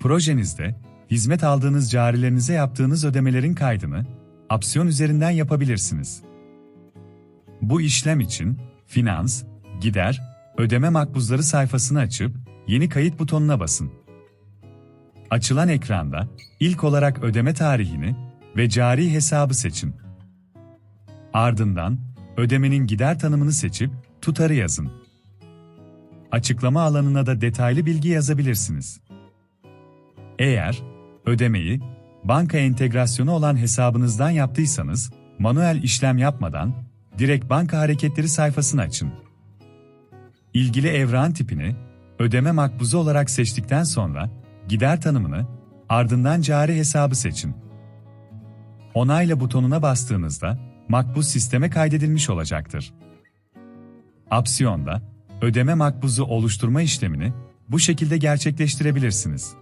Projenizde, hizmet aldığınız carilerinize yaptığınız ödemelerin kaydını, Apsiyon üzerinden yapabilirsiniz. Bu işlem için, Finans, Gider, Ödeme Makbuzları sayfasını açıp, Yeni Kayıt butonuna basın. Açılan ekranda, ilk olarak ödeme tarihini ve cari hesabı seçin. Ardından, ödemenin gider tanımını seçip, tutarı yazın. Açıklama alanına da detaylı bilgi yazabilirsiniz. Eğer ödemeyi banka entegrasyonu olan hesabınızdan yaptıysanız, manuel işlem yapmadan direkt banka hareketleri sayfasını açın. İlgili evran tipini ödeme makbuzu olarak seçtikten sonra gider tanımını, ardından cari hesabı seçin. Onayla butonuna bastığınızda makbuz sisteme kaydedilmiş olacaktır. Apsiyonda ödeme makbuzu oluşturma işlemini bu şekilde gerçekleştirebilirsiniz.